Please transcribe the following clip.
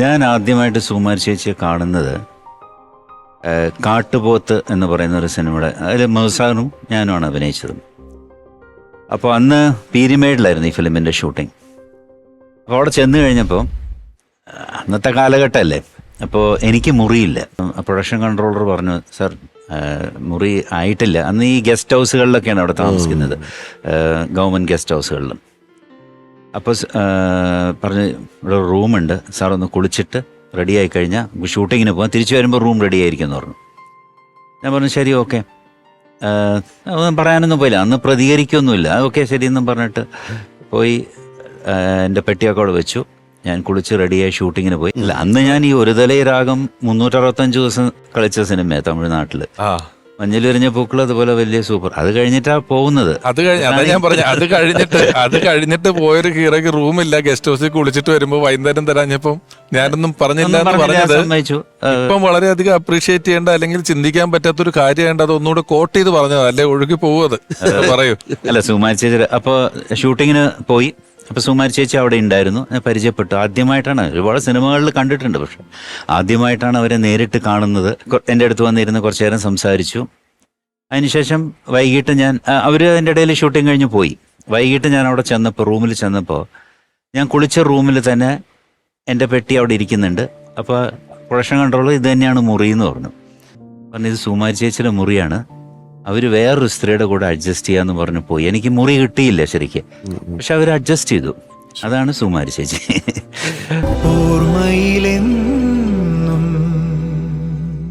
ഞാൻ ആദ്യമായിട്ട് സുകുമാരി ചേച്ചിയെ കാണുന്നത് കാട്ടുപോത്ത് എന്ന് പറയുന്ന ഒരു സിനിമയുടെ അതിൽ മൗസാറും ഞാനുമാണ് അഭിനയിച്ചതും. അപ്പോൾ അന്ന് പീരിമേഡിലായിരുന്നു ഈ ഫിലിമിന്റെ ഷൂട്ടിംഗ്. അപ്പോൾ അവിടെ ചെന്ന് കഴിഞ്ഞപ്പോൾ അന്നത്തെ കാലഘട്ടമല്ലേ അപ്പോൾ എനിക്ക് മുറിയില്ല. പ്രൊഡക്ഷൻ കൺട്രോളർ പറഞ്ഞു സർ മുറി ആയിട്ടില്ല. അന്ന് ഈ ഗസ്റ്റ് ഹൗസുകളിലൊക്കെയാണ് അവിടെ താമസിക്കുന്നത് ഗവൺമെന്റ് ഗസ്റ്റ് ഹൗസുകളിലും. അപ്പോൾ പറഞ്ഞ് ഇവിടെ റൂമുണ്ട്. സാർ ഒന്ന് കുളിച്ചിട്ട് റെഡി ആയി കഴിഞ്ഞാൽ ഷൂട്ടിങ്ങിന് പോകാം തിരിച്ചു വരുമ്പോൾ റൂം റെഡി ആയിരിക്കും എന്ന് പറഞ്ഞു. ഞാൻ പറഞ്ഞു ശരി ഓക്കെ ഒന്നും പറയാനൊന്നും പോയില്ല. അന്ന് പ്രതികരിക്കൊന്നുമില്ല. ഓക്കെ ശരി എന്നും പറഞ്ഞിട്ട് പോയി എന്റെ പെട്ടിയൊക്കെ അവിടെ വെച്ചു. ഞാൻ കുളിച്ച് റെഡിയായി ഷൂട്ടിങ്ങിന് പോയി. അന്ന് ഞാൻ ഈ ഒരു തലൈ രാഗം മുന്നൂറ്ററുപത്തഞ്ച് ദിവസം കളിച്ച സിനിമയാണ് തമിഴ്നാട്ടിൽ ആ മഞ്ഞിലെറിഞ്ഞ പൂക്കൾ അതുപോലെ വലിയ സൂപ്പർ. അത് കഴിഞ്ഞിട്ടാ പോകുന്നത്. അത് കഴിഞ്ഞ അതാ ഞാൻ പറഞ്ഞു അത് കഴിഞ്ഞിട്ട് അത് കഴിഞ്ഞിട്ട് പോയൊരു ഹീറോയ്ക്ക് റൂമില്ല ഗസ്റ്റ് ഹൗസിൽ കുളിച്ചിട്ട് വരുമ്പോ വൈകുന്നേരം തരാഞ്ഞപ്പം ഞാനൊന്നും പറഞ്ഞില്ല എന്ന് പറഞ്ഞത്. സമ്മതിച്ചു. ഇപ്പം വളരെയധികം അപ്രീഷിയേറ്റ് ചെയ്യേണ്ട അല്ലെങ്കിൽ ചിന്തിക്കാൻ പറ്റാത്തൊരു കാര്യമായിട്ട് അത് ഒന്നുകൂടെ കോട്ട് ചെയ്ത് പറഞ്ഞത്. അല്ലെ ഒഴുകി പോവത് പറയൂ. അല്ല സുമാ ചേച്ചി അപ്പോൾ ഷൂട്ടിങ്ങിന് പോയി. അപ്പോൾ സുമാരി ചേച്ചി അവിടെ ഉണ്ടായിരുന്നു പരിചയപ്പെട്ടു. ആദ്യമായിട്ടാണ് ഒരുപാട് സിനിമകളിൽ കണ്ടിട്ടുണ്ട് പക്ഷെ. ആദ്യമായിട്ടാണ് അവരെ നേരിട്ട് കാണുന്നത്. എന്റെ അടുത്ത് വന്നിരുന്ന് കുറച്ചു നേരം സംസാരിച്ചു. അതിനുശേഷം വൈകിട്ട് ഞാൻ അവർ അതിന്റെ ഇടയിൽ ഷൂട്ടിംഗ് കഴിഞ്ഞ് പോയി. വൈകിട്ട് ഞാൻ അവിടെ ചെന്നപ്പോൾ റൂമിൽ ചെന്നപ്പോൾ ഞാൻ കുളിച്ച റൂമിൽ തന്നെ എന്റെ പെട്ടി അവിടെ ഇരിക്കുന്നുണ്ട്. അപ്പോൾ പ്രൊഡക്ഷൻ കൺട്രോൾ ഇത് തന്നെയാണ് മുറി എന്ന് പറഞ്ഞു. പറഞ്ഞു ഇത് സുമാരി ചേച്ചിയുടെ മുറിയാണ്. അവർ വേറൊരു സ്ത്രീയുടെ കൂടെ അഡ്ജസ്റ്റ് ചെയ്യാന്ന് പറഞ്ഞു പോയി. എനിക്ക് മുറി കിട്ടിയില്ല ശരിക്ക്. പക്ഷെ അവർ അഡ്ജസ്റ്റ് ചെയ്തു. അതാണ് സുമാരി ചേച്ചി. ഓർമ്മയിലെന്നും